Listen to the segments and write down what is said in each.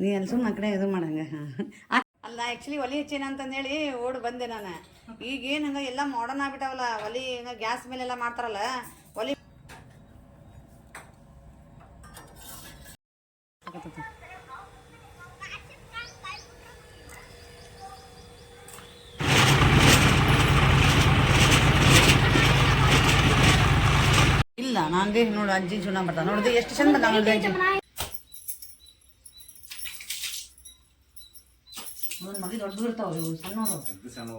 ನೀ ಅಲ್ಲಿ ಸುಮ್ಮನೆ ಕಡೆ ಇದು ಮಾಡಂಗ. ಅಲ್ಲ ಆ್ಯಕ್ಚುಲಿ ಒಲಿ ಹಚ್ಚೇನ ಅಂತಂದೇಳಿ ಓಡ್ ಬಂದೆ ನಾನು. ಈಗ ಏನು ಹಂಗೆ ಎಲ್ಲ ಮಾಡರ್ನ್ ಆಗ್ಬಿಟ್ಟಾವಲ್ಲ, ಒಲಿ ಹಂಗೆ ಗ್ಯಾಸ್ ಮೇಲೆಲ್ಲ ಮಾಡ್ತಾರಲ್ಲ, ಒಲಿ ಇಲ್ಲ ನಂಗೆ ನೋಡು, ಅಜ್ಜಿ ಚೂನ ಬರ್ತಾನೆ ನೋಡಿದ್ರೆ ಎಷ್ಟು ಚಂದ ಬಂದ ನೋಡಿದ್ರೆ ದೊಡ್ಡದು ಒಂದು ಮಗ ದೊಡ್ಡ ಇರ್ತಾವ ಇವು ಸಣ್ಣ.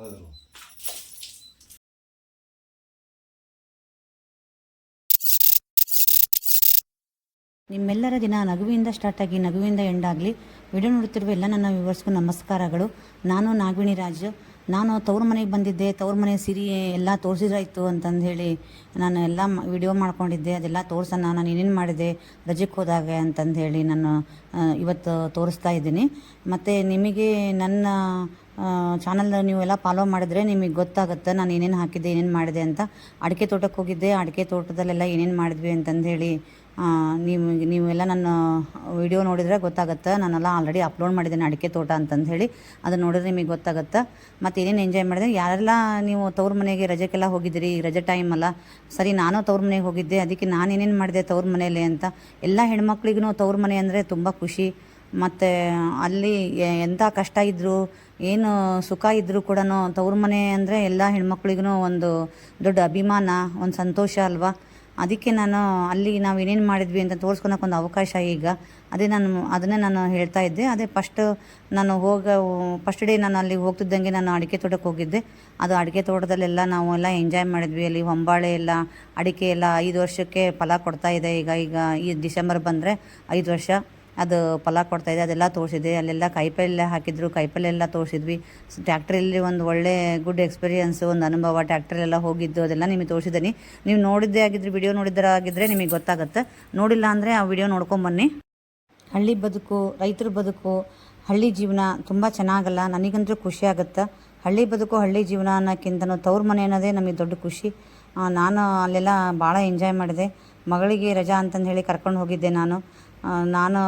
ನಿಮ್ಮೆಲ್ಲರ ದಿನ ನಗುವಿಂದ ಸ್ಟಾರ್ಟ್ ಆಗಿ ನಗುವಿಂದ ಎಂಡ್ ಆಗಲಿ ವಿಡಿಯೋ ನೋಡುತ್ತಿರುವ ಎಲ್ಲ ನನ್ನ ವಿವರ್ಸ್ಗೂ ನಮಸ್ಕಾರಗಳು. ನಾನು ನಾಗವಿಣಿ ರಾಜು. ನಾನು ತವ್ರ ಮನೆಗೆ ಬಂದಿದ್ದೆ, ತವ್ರ ಮನೆ ಸಿರಿ ಎಲ್ಲ ತೋರಿಸಿದ್ರಾಯ್ತು ಅಂತಂದು ಹೇಳಿ ನಾನು ಎಲ್ಲ ವಿಡಿಯೋ ಮಾಡ್ಕೊಂಡಿದ್ದೆ, ಅದೆಲ್ಲ ತೋರ್ಸೋಣ, ನಾನು ಏನೇನು ಮಾಡಿದೆ ರಜಕ್ಕೆ ಹೋದಾಗ ಅಂತಂದು ಹೇಳಿ ನಾನು ಇವತ್ತು ತೋರಿಸ್ತಾ ಇದ್ದೀನಿ. ಮತ್ತು ನಿಮಗೆ ನನ್ನ ಚಾನಲ್ ನೀವೆಲ್ಲ ಫಾಲೋ ಮಾಡಿದ್ರೆ ನಿಮಗೆ ಗೊತ್ತಾಗುತ್ತೆ ನಾನು ಏನೇನು ಹಾಕಿದ್ದೆ, ಏನೇನು ಮಾಡಿದೆ ಅಂತ. ಅಡಿಕೆ ತೋಟಕ್ಕೆ ಹೋಗಿದ್ದೆ, ಅಡಿಕೆ ತೋಟದಲ್ಲೆಲ್ಲ ಏನೇನು ಮಾಡಿದ್ವಿ ಅಂತಂದು ಹೇಳಿ ನೀವು ನೀವೆಲ್ಲ ನನ್ನ ವಿಡಿಯೋ ನೋಡಿದರೆ ಗೊತ್ತಾಗುತ್ತೆ. ನಾನೆಲ್ಲ ಆಲ್ರೆಡಿ ಅಪ್ಲೋಡ್ ಮಾಡಿದ್ದೇನೆ ಅಡಿಕೆ ತೋಟ ಅಂತಂದು ಹೇಳಿ. ಅದನ್ನು ನೋಡಿದ್ರೆ ನಿಮಗೆ ಗೊತ್ತಾಗುತ್ತೆ. ಮತ್ತು ಏನೇನು ಎಂಜಾಯ್ ಮಾಡಿದೆ? ಯಾರೆಲ್ಲ ನೀವು ತವ್ರ ಮನೆಗೆ ರಜೆಕ್ಕೆಲ್ಲ ಹೋಗಿದ್ದೀರಿ? ರಜೆ ಟೈಮ್ ಅಲ್ಲ. ಸರಿ, ನಾನು ತವ್ರ ಮನೆಗೆ ಹೋಗಿದ್ದೆ. ಅದಕ್ಕೆ ನಾನು ಏನೇನು ಮಾಡಿದೆ ತವ್ರ ಮನೆಯಲ್ಲಿ ಅಂತ. ಎಲ್ಲ ಹೆಣ್ಮಕ್ಳಿಗೂ ತವ್ರ ಮನೆ ಅಂದರೆ ತುಂಬ ಖುಷಿ. ಮತ್ತು ಅಲ್ಲಿ ಎಂಥ ಕಷ್ಟ ಇದ್ದರೂ ಏನು ಸುಖ ಇದ್ದರೂ ಕೂಡ ತವ್ರ ಮನೆ ಅಂದರೆ ಎಲ್ಲ ಹೆಣ್ಮಕ್ಳಿಗೂ ಒಂದು ದೊಡ್ಡ ಅಭಿಮಾನ, ಒಂದು ಸಂತೋಷ ಅಲ್ವಾ? ಅದಕ್ಕೆ ನಾನು ಅಲ್ಲಿ ನಾವು ಏನೇನು ಮಾಡಿದ್ವಿ ಅಂತ ತೋರಿಸ್ಕೊಳಕ್ಕೆ ಒಂದು ಅವಕಾಶ ಈಗ. ಅದೇ ನಾನು ಅದನ್ನೇ ನಾನು ಹೇಳ್ತಾ ಇದ್ದೆ. ಅದೇ ಫಸ್ಟ್ ನಾನು ಹೋಗ ಫಸ್ಟ್ ಡೇ ನಾನು ಅಲ್ಲಿ ಹೋಗ್ತಿದ್ದಂಗೆ ನಾನು ಅಡಿಕೆ ತೋಟಕ್ಕೆ ಹೋಗಿದ್ದೆ. ಅದು ಅಡಿಕೆ ತೋಟದಲ್ಲೆಲ್ಲ ನಾವು ಎಲ್ಲ ಎಂಜಾಯ್ ಮಾಡಿದ್ವಿ. ಅಲ್ಲಿ ಹೊಂಬಾಳೆ ಎಲ್ಲ, ಅಡಿಕೆ ಎಲ್ಲ ಐದು ವರ್ಷಕ್ಕೆ ಫಲ ಕೊಡ್ತಾ ಇದೆ ಈಗ ಈಗ ಈ ಡಿಸೆಂಬರ್ ಬಂದರೆ ಐದು ವರ್ಷ. ಅದು ಫಲ ಕೊಡ್ತಾಯಿದೆ ಅದೆಲ್ಲ ತೋರಿಸಿದೆ. ಅಲ್ಲೆಲ್ಲ ಕಾಯಿಪಲ್ಲೆ ಹಾಕಿದ್ರು, ಕಾಯಿಪಲ್ಲೆ ಎಲ್ಲ ತೋರಿಸಿದ್ವಿ. ಟ್ಯಾಕ್ಟ್ರಲ್ಲಿ ಒಂದು ಒಳ್ಳೆ ಗುಡ್ ಎಕ್ಸ್ಪೀರಿಯನ್ಸ್, ಒಂದು ಅನುಭವ ಟ್ಯಾಕ್ಟ್ರಲ್ಲೆಲ್ಲ ಹೋಗಿದ್ದು, ಅದೆಲ್ಲ ನಿಮಗೆ ತೋರಿಸಿದ್ದೀನಿ. ನೀವು ನೋಡಿದ್ದೇ ಆಗಿದ್ರೆ, ವಿಡಿಯೋ ನೋಡಿದ್ರೆ ಆಗಿದ್ದರೆ ನಿಮಗೆ ಗೊತ್ತಾಗುತ್ತೆ. ನೋಡಿಲ್ಲ ಅಂದರೆ ಆ ವಿಡಿಯೋ ನೋಡ್ಕೊಂಬನ್ನಿ ಹಳ್ಳಿ ಬದುಕು, ರೈತರ ಬದುಕು, ಹಳ್ಳಿ ಜೀವನ ತುಂಬ ಚೆನ್ನಾಗಲ್ಲ, ನನಗಂತೂ ಖುಷಿ ಆಗುತ್ತೆ. ಹಳ್ಳಿ ಬದುಕು, ಹಳ್ಳಿ ಜೀವನ ಅನ್ನೋಕ್ಕಿಂತನೂ ತವ್ರ ಮನೆ ಅನ್ನೋದೇ ನಮಗೆ ದೊಡ್ಡ ಖುಷಿ. ನಾನು ಅಲ್ಲೆಲ್ಲ ಭಾಳ ಎಂಜಾಯ್ ಮಾಡಿದೆ. ಮಗಳಿಗೆ ರಜಾ ಅಂತಂದು ಹೇಳಿ ಕರ್ಕೊಂಡು ಹೋಗಿದ್ದೆ ನಾನು. ನಾನು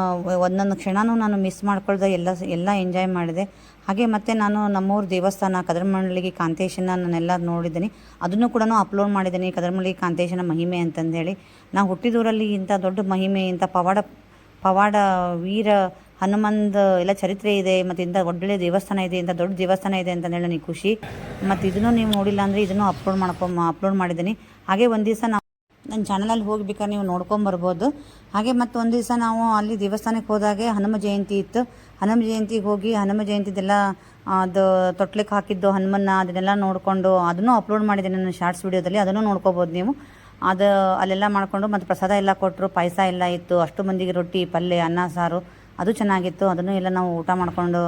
ಒಂದೊಂದು ಕ್ಷಣನೂ ನಾನು ಮಿಸ್ ಮಾಡ್ಕೊಳ್ದೆ, ಎಲ್ಲ ಎಲ್ಲ ಎಂಜಾಯ್ ಮಾಡಿದೆ. ಹಾಗೆ ಮತ್ತು ನಾನು ನಮ್ಮೂರು ದೇವಸ್ಥಾನ ಕದರಮಳ್ಳಿಗೆ ಕಾಂತೇಶನ ನಾನೆಲ್ಲ ನೋಡಿದ್ದೀನಿ. ಅದನ್ನು ಕೂಡ ಅಪ್ಲೋಡ್ ಮಾಡಿದ್ದೀನಿ ಕದರಮಳ್ಳಿ ಕಾಂತೇಶನ ಮಹಿಮೆ ಅಂತಂದೇಳಿ. ನಾವು ಹುಟ್ಟಿದೂರಲ್ಲಿ ಇಂಥ ದೊಡ್ಡ ಮಹಿಮೆ, ಇಂಥ ಪವಾಡ ಪವಾಡ ವೀರ ಹನುಮಂದ ಎಲ್ಲ ಚರಿತ್ರೆ ಇದೆ, ಮತ್ತು ಇಂಥ ಒಳ್ಳೆ ದೇವಸ್ಥಾನ ಇದೆ, ಇಂಥ ದೊಡ್ಡ ದೇವಸ್ಥಾನ ಇದೆ ಅಂತಂದೇಳಿ ನನಗೆ ಖುಷಿ. ಮತ್ತು ಇದನ್ನು ನೀವು ನೋಡಿಲ್ಲ ಅಂದರೆ ಇದನ್ನು ಅಪ್ಲೋಡ್ ಮಾಡ್ಕೊ ಅಪ್ಲೋಡ್ ಮಾಡಿದ್ದೀನಿ. ಹಾಗೆ ಒಂದು ದಿವಸ ನಾವು ನನ್ನ ಚಾನಲಲ್ಲಿ ಹೋಗ್ಬೇಕಾದ್ರೆ ನೀವು ನೋಡ್ಕೊಂಬರ್ಬೋದು ಹಾಗೆ ಮತ್ತು ಒಂದು ದಿವಸ ನಾವು ಅಲ್ಲಿ ದೇವಸ್ಥಾನಕ್ಕೆ ಹೋದಾಗೆ ಹನುಮ ಜಯಂತಿ ಇತ್ತು. ಹನುಮ ಜಯಂತಿಗೆ ಹೋಗಿ ಹನುಮ ಜಯಂತಿದೆಲ್ಲ ಅದು ತೊಟ್ಲಿಕ್ಕೆ ಹಾಕಿದ್ದು ಹನುಮನ್ನ ಅದನ್ನೆಲ್ಲ ನೋಡಿಕೊಂಡು ಅದನ್ನು ಅಪ್ಲೋಡ್ ಮಾಡಿದೆ ನನ್ನ ಶಾರ್ಟ್ಸ್ ವಿಡಿಯೋದಲ್ಲಿ, ಅದನ್ನು ನೋಡ್ಕೋಬೋದು ನೀವು. ಅದು ಅಲ್ಲೆಲ್ಲ ಮಾಡಿಕೊಂಡು ಮತ್ತು ಪ್ರಸಾದ ಎಲ್ಲ ಕೊಟ್ಟರು ಪಾಯಸ ಎಲ್ಲ ಇತ್ತು. ಅಷ್ಟು ಮಂದಿಗೆ ರೊಟ್ಟಿ ಪಲ್ಯ ಅನ್ನ, ಸಾರು, ಅದು ಚೆನ್ನಾಗಿತ್ತು. ಅದನ್ನು ಎಲ್ಲ ನಾವು ಊಟ ಮಾಡಿಕೊಂಡು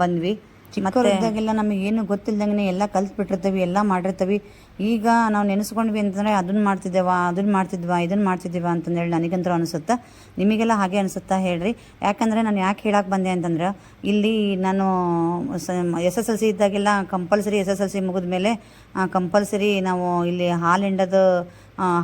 ಬಂದ್ವಿ. ಚಿಕ್ಕವರಿದ್ದಾಗೆಲ್ಲ ನಮಗೆ ಏನು ಗೊತ್ತಿಲ್ದಂಗೆ ಎಲ್ಲ ಕಲ್ತ್ಬಿಟ್ಟಿರ್ತೀವಿ ಎಲ್ಲ ಮಾಡಿರ್ತೀವಿ. ಈಗ ನಾವು ನೆನೆಸ್ಕೊಂಡ್ವಿ ಅಂತಂದರೆ ಅದನ್ನ ಮಾಡ್ತಿದ್ದೇವಾ ಅದನ್ನ ಮಾಡ್ತಿದ್ವಾ ಇದನ್ನು ಮಾಡ್ತಿದ್ದೀವಾ ಅಂತಂದೇಳಿ ನನಗಂತೂ ಅನಿಸುತ್ತೆ? ನಿಮಗೆಲ್ಲ ಹಾಗೆ ಅನಿಸುತ್ತಾ ಹೇಳ್ರಿ? ಯಾಕಂದರೆ ನಾನು ಯಾಕೆ ಹೇಳಕ್ಕೆ ಬಂದೆ ಅಂತಂದ್ರೆ ಇಲ್ಲಿ ನಾನು ಎಸ್ ಎಸ್ ಎಲ್ ಸಿ ಇದ್ದಾಗೆಲ್ಲ compulsory S S L C ಮುಗಿದ ಮೇಲೆ ಕಂಪಲ್ಸರಿ ನಾವು ಇಲ್ಲಿ ಹಾಲ್ ಹಿಂಡೋದು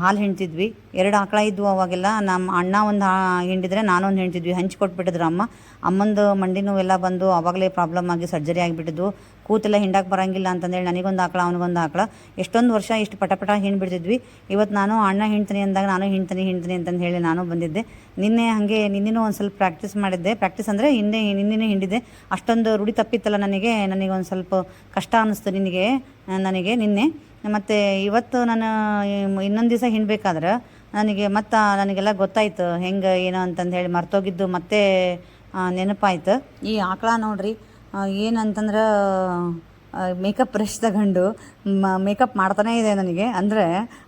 ಹಾಲು ಹಿಂಡ್ತಿದ್ವಿ. ಎರಡು ಆಕಳ ಇದ್ವು ಅವಾಗೆಲ್ಲ. ನಮ್ಮ ಅಣ್ಣ ಒಂದು ಹಿಂಡಿದ್ರೆ ನಾನೊಂದು ಹಿಂಡ್ತಿದ್ವಿ. ಹಂಚಿ ಕೊಟ್ಬಿಟ್ಟಿದ್ರು ಅಮ್ಮ. ಅಮ್ಮಂದು ಮಂಡಿ ನೋವೆಲ್ಲ ಬಂದು ಅವಾಗಲೇ ಪ್ರಾಬ್ಲಮ್ ಆಗಿ ಸರ್ಜರಿ ಆಗಿಬಿಟ್ಟಿದ್ವು ಕೂತೆಲ್ಲ ಹಿಂಡಕ್ಕೆ ಬರೋಂಗಿಲ್ಲ ಅಂತಂದೇಳಿ ನನಗೊಂದು ಆಕಳ, ಅವನಿಗೊಂದು ಆಕಳ. ಎಷ್ಟೊಂದು ವರ್ಷ ಇಷ್ಟು ಪಟ ಪಟ ಹಿಂಡ್ಬಿಡ್ತಿದ್ವಿ. ಇವತ್ತು ನಾನು ಅಣ್ಣ ಹಿಂಡ್ತೀನಿ ಅಂದಾಗ ನಾನು ಹಿಂಡ್ತೀನಿ ಹಿಂಡ್ತೀನಿ ಅಂತಂದು ಹೇಳಿ ನಾನು ಬಂದಿದ್ದೆ. ನಿನ್ನೆ ಹಾಗೆ ನಿನ್ನೂ ಒಂದು ಸ್ವಲ್ಪ ಪ್ರಾಕ್ಟೀಸ್ ಮಾಡಿದ್ದೆ. ಪ್ರಾಕ್ಟೀಸ್ ಅಂದರೆ ಹಿಂದೆ ನಿನ್ನೆ ಹಿಂಡಿದೆ ಅಷ್ಟೊಂದು ರೂಢಿ ತಪ್ಪಿತ್ತಲ್ಲ ನನಗೆ. ನನಗೆ ಒಂದು ಸ್ವಲ್ಪ ಕಷ್ಟ ಅನ್ನಿಸ್ತು ನಿನಗೆ, ನನಗೆ ನಿನ್ನೆ. ಮತ್ತು ಇವತ್ತು ನಾನು ಇನ್ನೊಂದು ದಿವಸ ಹಿಂಡ್ಬೇಕಾದ್ರೆ ನನಗೆ ಮತ್ತು ನನಗೆಲ್ಲ ಗೊತ್ತಾಯ್ತು, ಹೆಂಗೆ, ಏನು ಅಂತಂದು ಹೇಳಿ ಮರ್ತೋಗಿದ್ದು ಮತ್ತೆ ನೆನಪಾಯ್ತು. ಈ ಆಕಳ ನೋಡ್ರಿ ಏನಂತಂದ್ರೆ ಮೇಕಪ್ ಬ್ರಷ್ ತಗೊಂಡು ಮೇಕಪ್ ಮಾಡ್ತಾನೇ ಇದೆ ನನಗೆ. ಅಂದರೆ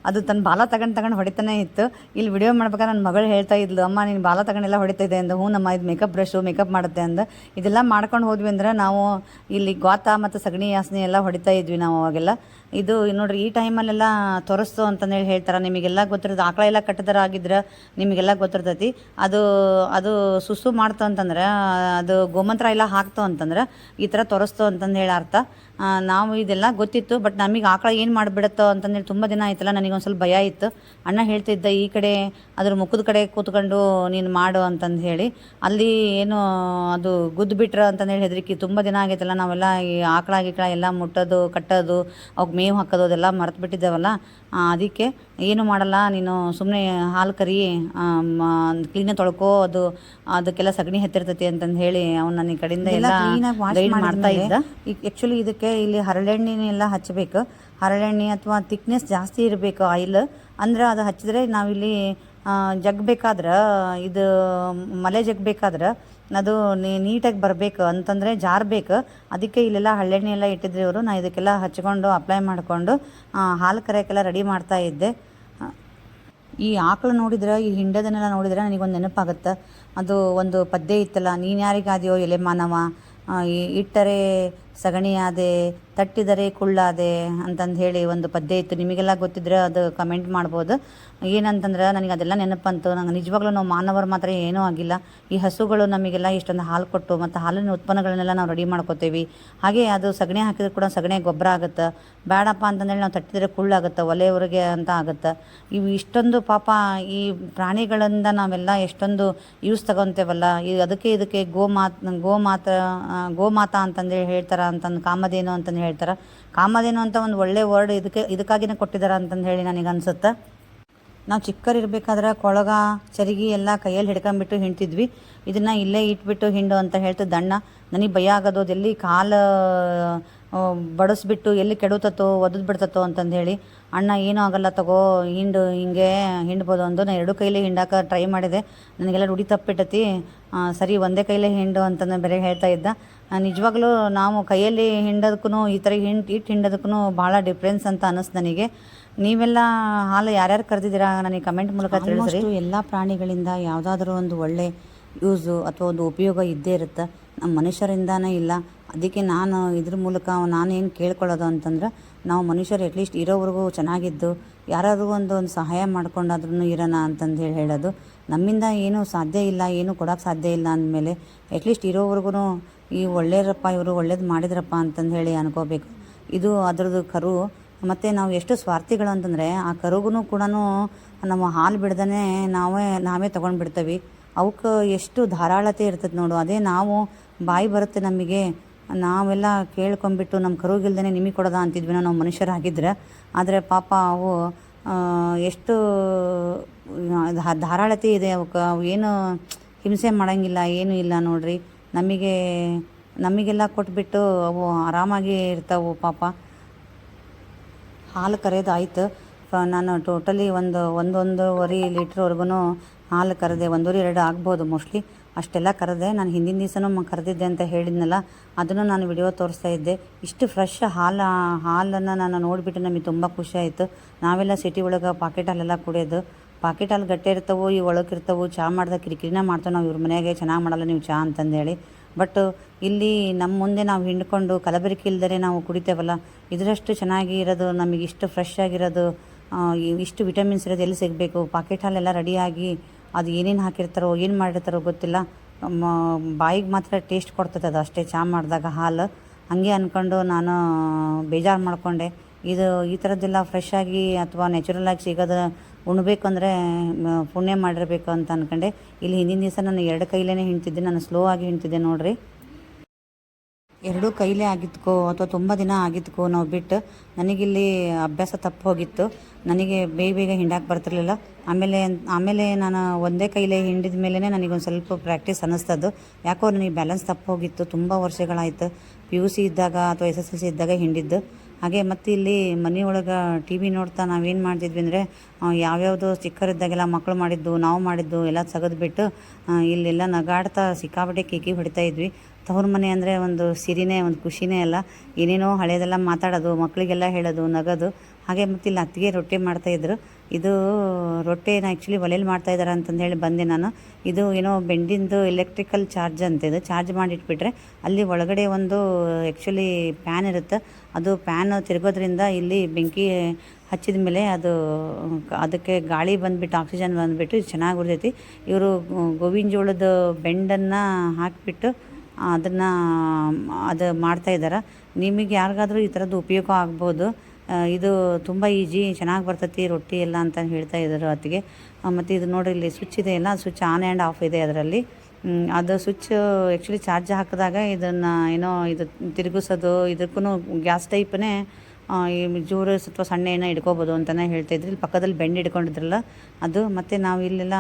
ಅದು ತನ್ನ ಬಾಲ ತಗೊಂಡು ತಗೊಂಡು ಹೊಡಿತಾನೆ ಇತ್ತು. ಇಲ್ಲಿ ವಿಡಿಯೋ ಮಾಡ್ಬೇಕಾದ್ರೆ ನನ್ನ ಮಗಳು ಹೇಳ್ತಾ ಇದ್ಲು, ಅಮ್ಮ, ನೀನು ಬಾಲ ತಗೊಂಡೆಲ್ಲ ಹೊಡಿತಾ ಇದೆ ಅಂದ. ಹ್ಞೂ ನಮ್ಮ ಇದು ಮೇಕಪ್ ಬ್ರಷು ಮೇಕಪ್ ಮಾಡುತ್ತೆ ಅಂದ. ಇದೆಲ್ಲ ಮಾಡ್ಕೊಂಡು ಹೋದ್ವಿ ಅಂದ್ರೆ ನಾವು ಇಲ್ಲಿ ಗ್ವಾತ ಮತ್ತು ಸಗಣಿ ಯಾಸನೆ ಎಲ್ಲ ಹೊಡಿತಾ ಇದ್ವಿ ನಾವು ಅವಾಗೆಲ್ಲ. ಇದು ನೋಡ್ರಿ, ಈ ಟೈಮಲ್ಲೆಲ್ಲ ತೋರಿಸ್ತು ಅಂತಂದೇಳಿ ಹೇಳ್ತಾರೆ. ನಿಮಗೆಲ್ಲ ಗೊತ್ತಿರೋದು, ಆಕಳ ಎಲ್ಲ ಕಟ್ಟದರ ಆಗಿದ್ರೆ ನಿಮಗೆಲ್ಲ ಗೊತ್ತಿರ್ತೈತಿ. ಅದು ಅದು ಸುಸು ಮಾಡ್ತು ಅಂತಂದ್ರೆ, ಅದು ಗೋಮಂತ್ರ ಎಲ್ಲ ಹಾಕ್ತು ಅಂತಂದ್ರೆ ಈ ಥರ ತೋರಿಸ್ತು ಅಂತಂದು ಹೇಳಿ ಅರ್ಥ ನಾವು ಇದೆಲ್ಲ ಗೊತ್ತಿತ್ತು ಬಟ್ ನಮಗೆ ಆಕಳ ಏನು ಮಾಡಿಬಿಡುತ್ತೋ ಅಂತಂದೇಳಿ ತುಂಬ ದಿನ ಆಯ್ತಲ್ಲ ನನಗೊಂದು ಸ್ವಲ್ಪ ಭಯ ಇತ್ತು. ಅಣ್ಣ ಹೇಳ್ತಿದ್ದ ಈ ಕಡೆ ಅದ್ರ ಮುಖದ ಕಡೆ ಕೂತ್ಕೊಂಡು ನೀನು ಮಾಡು ಅಂತಂದು ಹೇಳಿ. ಅಲ್ಲಿ ಏನು ಅದು ಗುದ್ದು ಬಿಟ್ರ ಅಂತಂದೇಳಿ ಹೆದರಿಕೆ ತುಂಬ ದಿನ ಆಗೈತಲ್ಲ ನಾವೆಲ್ಲ ಈ ಆಕಳ ಗಿಕಳ ಎಲ್ಲ ಮುಟ್ಟೋದು ಕಟ್ಟೋದು ಅವಕ್ಕೆ ಮೇವು ಹಾಕೋದು ಅದೆಲ್ಲ ಮರೆತು ಬಿಟ್ಟಿದ್ದೇವಲ್ಲ. ಅದಕ್ಕೆ ಏನು ಮಾಡಲ್ಲ ನೀನು ಸುಮ್ಮನೆ ಹಾಲು ಕರಿ ಕ್ಲೀನಾಗಿ ತೊಳ್ಕೋ ಅದು ಅದಕ್ಕೆಲ್ಲ ಸಗಣಿ ಹತ್ತಿರ್ತೈತಿ ಅಂತಂದು ಹೇಳಿ ಅವ್ನು ನನ್ನ ಕಡೆಯಿಂದ ಎಲ್ಲ ಮಾಡ್ತಾ ಇದ್ದ. ಆ್ಯಕ್ಚುಲಿ ಇದಕ್ಕೆ ಇಲ್ಲಿ ಹರಳೆಣ್ಣೆನೆಲ್ಲ ಹಚ್ಚಬೇಕು ಹರಳೆಣ್ಣೆ ಅಥವಾ ತಿಕ್ನೆಸ್ ಜಾಸ್ತಿ ಇರಬೇಕು ಆಯಿಲ್ ಅಂದ್ರೆ ಅದು ಹಚ್ಚಿದ್ರೆ ನಾವಿಲ್ಲಿ ಜಗ್ಬೇಕಾದ್ರೆ, ಇದು ಮಲೆ ಜಗ್ಬೇಕಾದ್ರೆ ಅದು ನೀಟಾಗಿ ಬರಬೇಕು. ಅಂತಂದರೆ ಜಾರಬೇಕು. ಅದಕ್ಕೆ ಇಲ್ಲೆಲ್ಲ ಹಳ್ಳೆಣ್ಣೆ ಎಲ್ಲ ಇಟ್ಟಿದ್ರು ಇವರು. ನಾನು ಇದಕ್ಕೆಲ್ಲ ಹಚ್ಕೊಂಡು ಅಪ್ಲೈ ಮಾಡಿಕೊಂಡು ಹಾಲು ಕರೆಯೋಕ್ಕೆಲ್ಲ ರೆಡಿ ಮಾಡ್ತಾ ಇದ್ದೆ. ಈ ಆಕಳು ನೋಡಿದ್ರೆ, ಈ ಹಿಂಡದನ್ನೆಲ್ಲ ನೋಡಿದ್ರೆ ನನಗೊಂದು ನೆನಪಾಗುತ್ತೆ. ಅದು ಒಂದು ಪದ್ಯ ಇತ್ತಲ್ಲ, ನೀನು ಯಾರಿಗಾದ್ಯೋ ಎಲೆ ಮಾನವ? ಇಟ್ಟರೆ ಸಗಣಿಯಾದೆ, ತಟ್ಟಿದರೆ ಕುಳ್ಳಾದೆ ಅಂತಂದು ಹೇಳಿ ಒಂದು ಪದ್ಯ ಇತ್ತು. ನಿಮಗೆಲ್ಲ ಗೊತ್ತಿದ್ರೆ ಅದು ಕಮೆಂಟ್ ಮಾಡ್ಬೋದು. ಏನಂತಂದ್ರೆ ನನಗೆ ಅದೆಲ್ಲ ನೆನಪಂತು. ನಂಗೆ ನಿಜವಾಗ್ಲೂ ನಾವು ಮಾನವರು ಮಾತ್ರ ಏನೂ ಆಗಿಲ್ಲ. ಈ ಹಸುಗಳು ನಮಗೆಲ್ಲ ಇಷ್ಟೊಂದು ಹಾಲು ಕೊಟ್ಟು ಮತ್ತು ಹಾಲಿನ ಉತ್ಪನ್ನಗಳನ್ನೆಲ್ಲ ನಾವು ರೆಡಿ ಮಾಡ್ಕೋತೀವಿ. ಹಾಗೆ ಅದು ಸಗಣಿ ಹಾಕಿದ್ರೆ ಕೂಡ ಸಗಣಿ ಗೊಬ್ಬರ ಆಗುತ್ತೆ. ಬೇಡಪ್ಪ ಅಂತಂದೇಳಿ ನಾವು ತಟ್ಟಿದರೆ ಕುಳ್ಳಾಗುತ್ತೆ, ಒಲೆಯವರಿಗೆ ಅಂತ ಆಗುತ್ತೆ. ಇವು ಇಷ್ಟೊಂದು ಪಾಪ ಈ ಪ್ರಾಣಿಗಳಿಂದ ನಾವೆಲ್ಲ ಎಷ್ಟೊಂದು ಯೂಸ್ ತಗೊತೇವಲ್ಲ ಈ ಅದಕ್ಕೆ ಇದಕ್ಕೆ ಗೋಮಾತ್ ಗೋಮಾತ ಗೋ ಗೋಮಾತಾ ಅಂತಂದೇಳಿ ಹೇಳ್ತಾರ ಅಂತಂದು ಕಾಮಧೇನು ಅಂತಂದು ಹೇಳ್ತಾರೆ. ಕಾಮಧೇನು ಅಂತ ಒಂದು ಒಳ್ಳೆ ವರ್ಡ್ ಇದಕ್ಕೆ, ಇದಕ್ಕಾಗಿನೇ ಕೊಟ್ಟಿದ್ದಾರೆ ಅಂತಂದು ಹೇಳಿ ನನಗೆ ಅನ್ಸುತ್ತೆ. ನಾವು ಚಿಕ್ಕರಿರ್ಬೇಕಾದ್ರೆ ಕೊಳಗ, ಚರಿಗಿ ಎಲ್ಲ ಕೈಯಲ್ಲಿ ಹಿಡ್ಕೊಂಬಿಟ್ಟು ಹಿಂಡ್ತಿದ್ವಿ. ಇದನ್ನು ಇಲ್ಲೇ ಇಟ್ಬಿಟ್ಟು ಹಿಂಡು ಅಂತ ಹೇಳ್ತಿದ್ದ ಅಣ್ಣ ನನಗೆ ಭಯ ಆಗೋದು ಎಲ್ಲಿ ಕಾಲು ಬಡಿಸ್ಬಿಟ್ಟು ಎಲ್ಲಿ ಕೆಡುತ್ತೋ ಒದ್ದು ಬಿಡ್ತತ್ತೋ ಅಂತಂದು ಹೇಳಿ, ಅಣ್ಣ, ಏನೂ ಆಗಲ್ಲ ತಗೋ, ಹಿಂಡು, ಹಿಂಗೆ ಹಿಂಡ್ಬೋದು ಅಂದು ನಾನು ಎರಡು ಕೈಲಿ ಹಿಂಡಾಕ ಟ್ರೈ ಮಾಡಿದೆ. ನನಗೆಲ್ಲ ರೂಢಿ ತಪ್ಪಿಟ್ಟತಿ ಸರಿ, ಒಂದೇ ಕೈಲೇ ಹಿಂಡು ಅಂತಂದು ಬೇರೆ ಹೇಳ್ತಾ ಇದ್ದ. ನಿಜವಾಗ್ಲೂ ನಾವು ಕೈಯಲ್ಲಿ ಹಿಂಡೋದಕ್ಕೂ ಈ ಥರ ಹಿಂಡ್ ಇಟ್ಟು ಹಿಂಡೋದಕ್ಕೂ ಭಾಳ ಡಿಫ್ರೆನ್ಸ್ ಅಂತ ಅನ್ನಿಸ್ತು ನನಗೆ. ನೀವೆಲ್ಲ ಹಾಲು ಯಾರ್ಯಾರು ಕರೆದಿದ್ದೀರಾ? ನನಗೆ ಕಮೆಂಟ್ ಮೂಲಕ ತಿಳಿಸ್ರಿ. ಎಲ್ಲ ಪ್ರಾಣಿಗಳಿಂದ ಯಾವುದಾದ್ರೂ ಒಂದು ಒಳ್ಳೆ ಯೂಸು ಅಥವಾ ಒಂದು ಉಪಯೋಗ ಇದ್ದೇ ಇರುತ್ತೆ. ನಮ್ಮ ಮನುಷ್ಯರಿಂದಾನೇ ಇಲ್ಲ. ಅದಕ್ಕೆ ನಾನು ಇದ್ರ ಮೂಲಕ ನಾನೇನು ಕೇಳ್ಕೊಳ್ಳೋದು ಅಂತಂದ್ರೆ, ನಾವು ಮನುಷ್ಯರು ಅಟ್ಲೀಸ್ಟ್ ಇರೋವರೆಗೂ ಚೆನ್ನಾಗಿದ್ದು, ಯಾರಾದರೂ ಒಂದು ಒಂದು ಸಹಾಯ ಮಾಡ್ಕೊಂಡಾದ್ರೂ ಇರೋಣ ಅಂತಂದು ಹೇಳಿ ಹೇಳೋದು. ನಮ್ಮಿಂದ ಏನೂ ಸಾಧ್ಯ ಇಲ್ಲ, ಏನೂ ಕೊಡೋಕ್ಕೆ ಸಾಧ್ಯ ಇಲ್ಲ ಅಂದಮೇಲೆ ಅಟ್ಲೀಸ್ಟ್ ಇರೋವರೆಗೂ ಈ ಒಳ್ಳೆಯರಪ್ಪ ಇವರು ಒಳ್ಳೇದು ಮಾಡಿದ್ರಪ್ಪ ಅಂತಂದು ಹೇಳಿ ಅನ್ಕೋಬೇಕು. ಇದು ಅದರದ್ದು ಕರು. ಮತ್ತು ನಾವು ಎಷ್ಟು ಸ್ವಾರ್ಥಿಗಳು ಅಂತಂದರೆ ಆ ಕರುಗೂ ಕೂಡ ನಮ್ಮ ಹಾಲು ಬಿಡ್ದೇ ನಾವೇ ನಾವೇ ತೊಗೊಂಡು ಬಿಡ್ತೀವಿ. ಅವಕ್ಕೆ ಎಷ್ಟು ಧಾರಾಳತೆ ಇರ್ತದೆ ನೋಡು. ಅದೇ ನಾವು ಬಾಯಿ ಬರುತ್ತೆ ನಮಗೆ. ನಾವೆಲ್ಲ ಕೇಳ್ಕೊಂಬಿಟ್ಟು ನಮ್ಮ ಕರುಗಿಲ್ದೇ ನಿಮಗೆ ಕೊಡೋದ ಅಂತಿದ್ವಿ ನಾವು ಮನುಷ್ಯರಾಗಿದ್ದರೆ ಆದರೆ ಪಾಪ ಅವು ಎಷ್ಟು ಧಾರಾಳತೆ ಇದೆ, ಅವಕ್ಕೆ. ಅವು ಏನು ಹಿಂಸೆ ಮಾಡೋಂಗಿಲ್ಲ, ಏನೂ ಇಲ್ಲ ನೋಡ್ರಿ. ನಮಗೆ, ನಮಗೆಲ್ಲ ಕೊಟ್ಬಿಟ್ಟು ಅವು ಆರಾಮಾಗಿ ಇರ್ತಾವೆ ಪಾಪ. ಹಾಲು ಕರೆಯೋದು ಆಯಿತು ನಾನು ಟೋಟಲಿ ಒಂದು, ಒಂದೊಂದುವರೆ ಲೀಟ್ರ್ವರೆಗೂ ಹಾಲು ಕರೆದೆ. ಒಂದೂವರೆ, ಎರಡು ಆಗ್ಬೋದು ಮೋಸ್ಟ್ಲಿ. ಅಷ್ಟೆಲ್ಲ ಕರೆದೆ. ನಾನು ಹಿಂದಿನ ದಿವಸನೂ ಕರೆದಿದ್ದೆ ಅಂತ ಹೇಳಿದ್ನಲ್ಲ, ಅದನ್ನು ನಾನು ವಿಡಿಯೋ ತೋರಿಸ್ತಾ ಇದ್ದೆ. ಇಷ್ಟು ಫ್ರೆಶ್ ಹಾಲು, ಹಾಲನ್ನು ನಾನು ನೋಡಿಬಿಟ್ಟು ನಮಗೆ ತುಂಬ ಖುಷಿ ಆಯಿತು. ನಾವೆಲ್ಲ ಸಿಟಿ ಒಳಗೆ ಪಾಕೆಟ್ ಹಾಲೆಲ್ಲ ಕುಡಿಯೋದು. ಪಾಕೆಟ್ ಹಾಲು ಗಟ್ಟಿ ಇರ್ತವೆ, ಈ ಒಳಗಿರ್ತವೆ ಚಹಾ ಮಾಡ್ದಾಗ ಕಿರಿಕಿರಿನ ಮಾಡ್ತೇವೆ ನಾವು ಇವ್ರ ಮನೆಯಾಗೆ. ಚೆನ್ನಾಗಿ ಮಾಡಲ್ಲ ನೀವು ಚಹಾ ಅಂತಂದೇಳಿ ಬಟ್ ಇಲ್ಲಿ ನಮ್ಮ ಮುಂದೆ ನಾವು ಹಿಂಡ್ಕೊಂಡು ಕಲಬೆರಕೆ ಇಲ್ದರೆ ನಾವು ಕುಡಿತೇವಲ್ಲ, ಇದರಷ್ಟು ಚೆನ್ನಾಗಿ ಇರೋದು, ನಮಗೆ ಇಷ್ಟು ಫ್ರೆಶ್ ಆಗಿರೋದು ಇಷ್ಟು ವಿಟಮಿನ್ಸ್ ಇರೋದು ಎಲ್ಲಿ ಸಿಗಬೇಕು? ಪಾಕೆಟ್ ಹಾಲೆಲ್ಲ ರೆಡಿಯಾಗಿ ಅದು ಏನೇನು ಹಾಕಿರ್ತಾರೋ, ಏನು ಮಾಡಿರ್ತಾರೋ ಗೊತ್ತಿಲ್ಲ. ಬಾಯಿಗೆ ಮಾತ್ರ ಟೇಸ್ಟ್ ಕೊಡ್ತದೆ ಅದು ಅಷ್ಟೇ. ಚಹಾ ಮಾಡಿದಾಗ ಹಾಲು. ಹಾಗೆ ಅಂದ್ಕೊಂಡು ನಾನು ಬೇಜಾರು ಮಾಡಿಕೊಂಡೆ. ಇದು ಈ ಥರದ್ದೆಲ್ಲ ಫ್ರೆಶ್ ಆಗಿ ಅಥವಾ ನ್ಯಾಚುರಲ್ ಆಗಿ ಸಿಗೋದು ಉಣ್ಬೇಕಂದ್ರೆ ಪುಣ್ಯ ಮಾಡಿರಬೇಕು ಅಂತ ಅಂದ್ಕೊಂಡೆ ಇಲ್ಲಿ ಹಿಂದಿನ ದಿವಸ ನಾನು ಎರಡು ಕೈಲೇ ಹಿಂಡ್ತಿದ್ದೆ. ನಾನು ಸ್ಲೋ ಆಗಿ ಹಿಂಡ್ತಿದ್ದೆ ನೋಡ್ರಿ. ಎರಡೂ ಕೈಲೇ ಆಗಿದ್ಕೋ ಅಥವಾ ತುಂಬ ದಿನ ಆಗಿದ್ಕೋ ನಾವು ಬಿಟ್ಟು ನನಗಿಲ್ಲಿ ಅಭ್ಯಾಸ ತಪ್ಪು ಹೋಗಿತ್ತು. ನನಗೆ ಬೇಗ ಬೇಗ ಹಿಂಡಾಕ್ ಬರ್ತಿರ್ಲಿಲ್ಲ. ಆಮೇಲೆ ಆಮೇಲೆ ನಾನು ಒಂದೇ ಕೈಲೇ ಹಿಂಡಿದ ಮೇಲೇ ನನಗೊಂದು ಸ್ವಲ್ಪ ಪ್ರಾಕ್ಟೀಸ್ ಅನ್ನಿಸ್ತದ್ದು. ಯಾಕೋ ನನಗೆ ಬ್ಯಾಲೆನ್ಸ್ ತಪ್ಪು ಹೋಗಿತ್ತು. ತುಂಬ ವರ್ಷಗಳಾಯಿತು. ಪಿ ಯು ಸಿ ಇದ್ದಾಗ ಅಥವಾ ಎಸ್ ಎಸ್ ಎಲ್ ಸಿ ಇದ್ದಾಗ ಹಿಂಡಿದ್ದು. ಹಾಗೆ ಮತ್ತು ಇಲ್ಲಿ ಮನೆಯೊಳಗೆ ಟಿ ವಿ ನೋಡ್ತಾ ನಾವೇನು ಮಾಡ್ತಿದ್ವಿ ಅಂದರೆ ಯಾವ್ಯಾವುದೋ ಚಿಕ್ಕರಿದ್ದಾಗೆಲ್ಲ ಮಕ್ಕಳು ಮಾಡಿದ್ದು, ನಾವು ಮಾಡಿದ್ದು ಎಲ್ಲ ತೆಗೆದ್ಬಿಟ್ಟು ಇಲ್ಲೆಲ್ಲ ನಗಾಡ್ತಾ ಸಿಕ್ಕಾಪಟ್ಟೆ ಕಿಕ್ಕಿ ಹೊಡಿತಾ ಇದ್ವಿ. ತವ್ರ ಮನೆ ಅಂದರೆ ಒಂದು ಸಿರಿನೇ, ಒಂದು ಖುಷಿನೇ ಅಲ್ಲ. ಏನೇನೋ ಹಳೆಯದೆಲ್ಲ ಮಾತಾಡೋದು ಮಕ್ಕಳಿಗೆಲ್ಲ ಹೇಳೋದು, ನಗೋದು. ಹಾಗೆ ಮತ್ತು ಇಲ್ಲಿ ಅತ್ತಿಗೆ ರೊಟ್ಟಿ ಮಾಡ್ತಾಯಿದ್ರು ಇದು ರೊಟ್ಟಿನ ಆ್ಯಕ್ಚುಲಿ ಒಲೆಯಲ್ಲಿ ಮಾಡ್ತಾ ಇದ್ದಾರೆ ಅಂತಂದು ಹೇಳಿ ಬಂದೆ ನಾನು. ಇದು ಏನೋ ಬೆಂಡಿಂದು ಎಲೆಕ್ಟ್ರಿಕಲ್ ಚಾರ್ಜ್ ಅಂತ. ಇದು ಚಾರ್ಜ್ ಮಾಡಿಟ್ಬಿಟ್ರೆ ಅಲ್ಲಿ ಒಳಗಡೆ ಒಂದು ಆ್ಯಕ್ಚುಲಿ ಪ್ಯಾನ್ ಇರುತ್ತೆ. ಅದು ಫ್ಯಾನು ತಿರುಗೋದ್ರಿಂದ ಇಲ್ಲಿ ಬೆಂಕಿ ಹಚ್ಚಿದ ಮೇಲೆ ಅದು, ಅದಕ್ಕೆ ಗಾಳಿ ಬಂದುಬಿಟ್ಟು ಆಕ್ಸಿಜನ್ ಬಂದುಬಿಟ್ಟು ಚೆನ್ನಾಗಿ ಉಳಿದೈತಿ. ಇವರು ಗೋವಿನ ಜೋಳದ ಬೆಂಡನ್ನು ಹಾಕಿಬಿಟ್ಟು ಅದನ್ನು, ಅದು ಮಾಡ್ತಾಯಿದ್ದಾರೆ ನಿಮಗೆ ಯಾರಿಗಾದರೂ ಈ ಥರದ್ದು ಉಪಯೋಗ ಆಗ್ಬೋದು. ಇದು ತುಂಬ ಈಜಿ, ಚೆನ್ನಾಗಿ ಬರ್ತೈತಿ ರೊಟ್ಟಿ ಎಲ್ಲ ಅಂತ ಹೇಳ್ತಾ ಇದ್ದಾರೆ ಅತ್ತಿಗೆ. ಮತ್ತು ಇದು ನೋಡಿ ಇಲ್ಲಿ ಸ್ವಿಚ್ ಇದೆ ಎಲ್ಲ ಸ್ವಿಚ್ ಆನ್ ಆ್ಯಂಡ್ ಆಫ್ ಇದೆ ಅದರಲ್ಲಿ. ಅದು ಸ್ವಿಚ್ ಆ್ಯಕ್ಚುಲಿ ಚಾರ್ಜ್ ಹಾಕಿದಾಗ ಇದನ್ನು ಏನೋ ಇದು ತಿರುಗಿಸೋದು ಇದಕ್ಕೂ ಗ್ಯಾಸ್ ಟೈಪ್ನೇ ಈ ಜೋರು ಅಥವಾ ಸಣ್ಣ ಏನೋ ಹಿಡ್ಕೋಬೋದು ಅಂತಲೇ ಹೇಳ್ತಾಯಿದ್ರು ಇಲ್ಲಿ ಪಕ್ಕದಲ್ಲಿ ಬೆಂಡ್ ಹಿಡ್ಕೊಂಡಿದ್ರಲ್ಲ, ಅದು ಮತ್ತು ನಾವು ಇಲ್ಲೆಲ್ಲ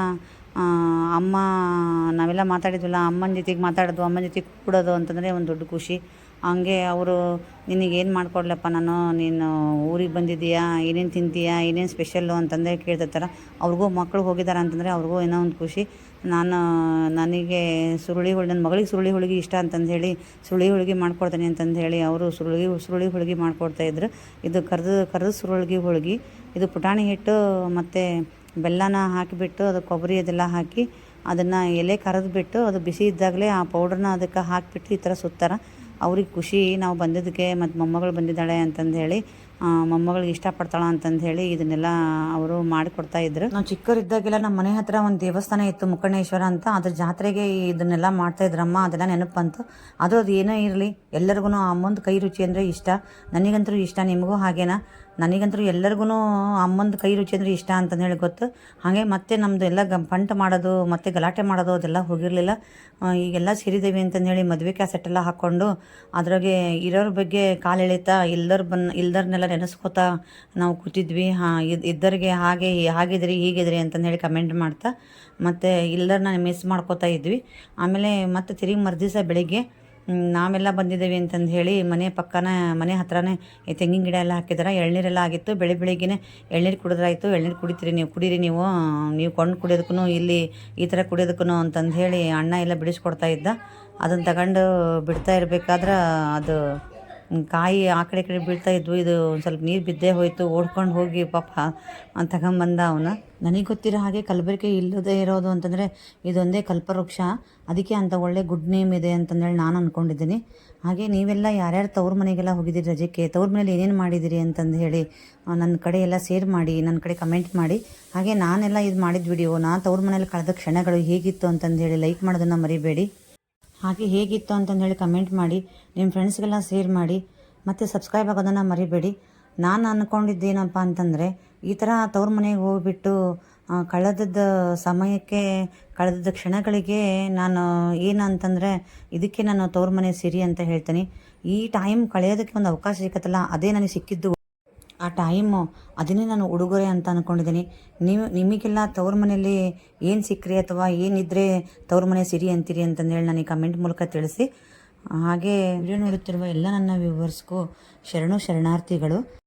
ಅಮ್ಮ, ನಾವೆಲ್ಲ ಮಾತಾಡಿದ್ವಲ್ಲ, ಅಮ್ಮನ ಜೊತೆಗೆ ಮಾತಾಡೋದು, ಅಮ್ಮನ ಜೊತೆಗೆ ಕೂಡೋದು ಅಂತಂದರೆ ಒಂದು ದೊಡ್ಡ ಖುಷಿ. ಹಂಗೆ ಅವರು ನಿನಗೇನು ಮಾಡಿಕೊಡ್ಲಪ್ಪ ನಾನು? ನೀನು ಊರಿಗೆ ಬಂದಿದ್ದೀಯಾ? ಏನೇನು ತಿಂತೀಯಾ? ಏನೇನು ಸ್ಪೆಷಲ್ಲು ಅಂತಂದೇ ಕೇಳ್ತಿರ್ತಾರೆ. ಅವ್ರಿಗೂ ಮಕ್ಕಳು ಹೋಗಿದ್ದಾರೆ ಅಂತಂದರೆ ಅವ್ರಿಗೂ ಏನೋ ಒಂದು ಖುಷಿ. ನಾನು, ನನಗೆ ಸುರುಳಿ ಹೋಳಿ ನನ್ನ ಮಗಳಿಗೆ ಸುರುಳಿ ಹೋಳಿಗೆ ಇಷ್ಟ ಅಂತಂದು ಹೇಳಿ, ಸುರುಳಿ ಹೋಳಿಗೆ ಮಾಡ್ಕೊಡ್ತೀನಿ ಅಂತಂದು ಹೇಳಿ ಅವರು ಸುರುಳಿ ಸುರುಳಿ ಹೋಳಿಗೆ ಮಾಡ್ಕೊಡ್ತಾಯಿದ್ರು ಇದು ಕರೆದು ಕರೆದು ಸುರುಳಿಗೆ ಹೋಳಿಗೆ, ಇದು ಪುಟಾಣಿ ಹಿಟ್ಟು ಮತ್ತು ಬೆಲ್ಲನ ಹಾಕಿಬಿಟ್ಟು ಅದು ಕೊಬ್ಬರಿ ಅದೆಲ್ಲ ಹಾಕಿ ಅದನ್ನು ಎಲೆ ಕರೆದ್ಬಿಟ್ಟು ಅದು ಬಿಸಿ ಇದ್ದಾಗಲೇ ಆ ಪೌಡ್ರನ್ನ ಅದಕ್ಕೆ ಹಾಕಿಬಿಟ್ಟು ಈ ಥರ ಸುತ್ತಾರೆ. ಅವ್ರಿಗೆ ಖುಷಿ ನಾವು ಬಂದಿದ್ದಕ್ಕೆ ಮತ್ತು ಮೊಮ್ಮಗಳು ಬಂದಿದ್ದಾಳೆ ಅಂತಂದು ಹೇಳಿ ಮೊಮ್ಮಗಳಿಗೆ ಇಷ್ಟಪಡ್ತಾಳ ಅಂತಂದು ಹೇಳಿ ಇದನ್ನೆಲ್ಲ ಅವರು ಮಾಡಿಕೊಡ್ತಾ ಇದ್ರು. ನಾವು ಚಿಕ್ಕವರಿದ್ದಾಗೆಲ್ಲ ನಮ್ಮ ಮನೆ ಹತ್ರ ಒಂದು ದೇವಸ್ಥಾನ ಇತ್ತು ಮುಕ್ಕಣ್ಣೇಶ್ವರ ಅಂತ, ಅದ್ರ ಜಾತ್ರೆಗೆ ಇದನ್ನೆಲ್ಲ ಮಾಡ್ತಾ ಇದ್ರಮ್ಮ, ಅದೆಲ್ಲ ನೆನಪಂತು. ಅದು ಅದು ಏನೇ ಇರಲಿ ಎಲ್ಲರಿಗೂ ಅಮ್ಮಂದು ಕೈ ರುಚಿ ಅಂದರೆ ಇಷ್ಟ, ನನಗಂತೂ ಇಷ್ಟ, ನಿಮಗೂ ಹಾಗೇನಾ. ನನಗಂತೂ ಎಲ್ಲರಿಗೂ ಅಮ್ಮಂದು ಕೈ ರುಚಿ ಅಂದರೆ ಇಷ್ಟ ಅಂತಂದು ಹೇಳಿ ಗೊತ್ತು. ಹಾಗೆ ಮತ್ತೆ ನಮ್ಮದು ಎಲ್ಲ ಗ ಪಂಟ್ ಮಾಡೋದು ಮತ್ತು ಗಲಾಟೆ ಮಾಡೋದು ಅದೆಲ್ಲ ಹೋಗಿರಲಿಲ್ಲ. ಈಗೆಲ್ಲ ಸೇರಿದ್ದೀವಿ ಅಂತಂದು ಹೇಳಿ ಮದುವೆ ಕ್ಯಾಸೆಟ್ ಎಲ್ಲ ಹಾಕ್ಕೊಂಡು ಅದ್ರಾಗೆ ಇರೋರ ಬಗ್ಗೆ ಕಾಲು ಎಳಿತಾ ಇಲ್ದರ್ ಬನ್ ಇಲ್ದರ್ನೆಲ್ಲ ನೆನೆಸ್ಕೋತಾ ನಾವು ಕೂತಿದ್ವಿ. ಹಾಂ ಇದು ಇದ್ದರಿಗೆ ಹಾಗೆ ಹಾಗಿದ್ರಿ ಹೀಗಿದ್ರಿ ಅಂತಂದು ಹೇಳಿ ಕಮೆಂಟ್ ಮಾಡ್ತಾ ಮತ್ತು ಇಲ್ದರ್ನ ಮಿಸ್ ಮಾಡ್ಕೋತಾ ಇದ್ವಿ. ಆಮೇಲೆ ಮತ್ತೆ ತಿರುಗಿ ಮರುದಿವಸ ಬೆಳಿಗ್ಗೆ ಹ್ಮ್, ನಾವೆಲ್ಲ ಬಂದಿದ್ದೇವೆ ಅಂತಂದು ಹೇಳಿ ಮನೆ ಪಕ್ಕನ, ಮನೆ ಹತ್ರನೇ ಈ ತೆಂಗಿನ ಗಿಡ ಎಲ್ಲ ಹಾಕಿದಾರೆ. ಎಳ್ನೀರೆಲ್ಲ ಆಗಿತ್ತು, ಬೆಳೆ ಬೆಳಿಗ್ಗೆ ಎಳ್ನೀರು ಕುಡಿದ್ರಾಯಿತು. ಎಳ್ನೀರು ಕುಡಿತೀರಿ ನೀವು, ಕುಡೀರಿ ನೀವು ನೀವು ಕೊಂಡು ಕುಡಿಯೋದಕ್ಕೂ ಇಲ್ಲಿ ಈ ಥರ ಕುಡಿಯೋದಕ್ಕೂ ಅಂತಂದು ಹೇಳಿ ಅಣ್ಣ ಎಲ್ಲ ಬಿಡಿಸ್ಕೊಡ್ತಾ ಇದ್ದ. ಅದನ್ನು ತಗೊಂಡು ಬಿಡ್ತಾ ಇರಬೇಕಾದ್ರೆ ಅದು ಕಾಯಿ ಆ ಕಡೆ ಕಡೆ ಬೀಳ್ತಾ ಇದ್ವು. ಇದು ಒಂದು ಸ್ವಲ್ಪ ನೀರು ಬಿದ್ದೇ ಹೋಯಿತು. ಓಡ್ಕೊಂಡು ಹೋಗಿ ಪಾಪ ಅಂತ ತಗೊಂಬಂದ ಅವನು. ನನಗೆ ಗೊತ್ತಿರೋ ಹಾಗೆ ಕಲಬೆರಕೆ ಇಲ್ಲದೆ ಇರೋದು ಅಂತಂದರೆ ಇದೊಂದೇ ಕಲ್ಪವೃಕ್ಷ. ಅದಕ್ಕೆ ಅಂತ ಒಳ್ಳೆ ಗುಡ್ ನೇಮ್ ಇದೆ ಅಂತಂದೇಳಿ ನಾನು ಅಂದ್ಕೊಂಡಿದ್ದೀನಿ ಹಾಗೆ ನೀವೆಲ್ಲ ಯಾರ್ಯಾರು ತವ್ರ ಮನೆಗೆಲ್ಲ ಹೋಗಿದ್ದೀರಿ ರಜಕ್ಕೆ? ತವ್ರ ಮನೇಲಿ ಏನೇನು ಮಾಡಿದ್ದೀರಿ ಅಂತಂದು ಹೇಳಿ ನನ್ನ ಕಡೆ ಎಲ್ಲ ಸೇರ್ ಮಾಡಿ ನನ್ನ ಕಡೆ ಕಮೆಂಟ್ ಮಾಡಿ. ಹಾಗೆ ನಾನೆಲ್ಲ ಇದು ಮಾಡಿದ ವಿಡಿಯೋ ನಾನು ತವ್ರ ಮನೇಲಿ ಕಳೆದ ಕ್ಷಣಗಳು ಹೇಗಿತ್ತು ಅಂತಂದು ಹೇಳಿ ಲೈಕ್ ಮಾಡೋದನ್ನು ಮರಿಬೇಡಿ. ಹಾಗೆ ಹೇಗಿತ್ತು ಅಂತಂದು ಹೇಳಿ ಕಮೆಂಟ್ ಮಾಡಿ ನಿಮ್ಮ ಫ್ರೆಂಡ್ಸ್ಗೆಲ್ಲ ಶೇರ್ ಮಾಡಿ, ಮತ್ತು ಸಬ್ಸ್ಕ್ರೈಬ್ ಆಗೋದನ್ನು ಮರಿಬೇಡಿ. ನಾನು ಅಂದ್ಕೊಂಡಿದ್ದೇನಪ್ಪ ಅಂತಂದರೆ, ಈ ಥರ ತವ್ರ ಮನೆಗೆ ಹೋಗಿಬಿಟ್ಟು ಕಳೆದದ ಸಮಯಕ್ಕೆ, ಕಳೆದಿದ್ದ ಕ್ಷಣಗಳಿಗೆ ನಾನು ಏನಂತಂದರೆ ಇದಕ್ಕೆ ನಾನು ತವ್ರ ಮನೆ ಸಿರಿ ಅಂತ ಹೇಳ್ತೀನಿ. ಈ ಟೈಮ್ ಕಳೆಯೋದಕ್ಕೆ ಒಂದು ಅವಕಾಶ ಸಿಕ್ಕತ್ತಲ್ಲ, ಅದೇ ನನಗೆ ಸಿಕ್ಕಿದ್ದು. ಆ ಟೈಮು ಅದನ್ನೇ ನಾನು ಉಡುಗೊರೆ ಅಂತ ಅಂದ್ಕೊಂಡಿದ್ದೀನಿ ನೀವು, ನಿಮಗೆಲ್ಲ ತವ್ರ ಮನೆಯಲ್ಲಿ ಏನು ಸಿಕ್ಕ್ರಿ ಅಥವಾ ಏನಿದ್ರೆ ತವ್ರ ಮನೆ ಸಿರಿ ಅಂತೀರಿ ಅಂತಂದೇಳಿ ನನಗೆ ಕಮೆಂಟ್ ಮೂಲಕ ತಿಳಿಸಿ. ಹಾಗೆ ವಿಡಿಯೋ ನೋಡುತ್ತಿರುವ ಎಲ್ಲ ನನ್ನ ವ್ಯೂವರ್ಸ್ಗೂ ಶರಣು ಶರಣಾರ್ಥಿಗಳು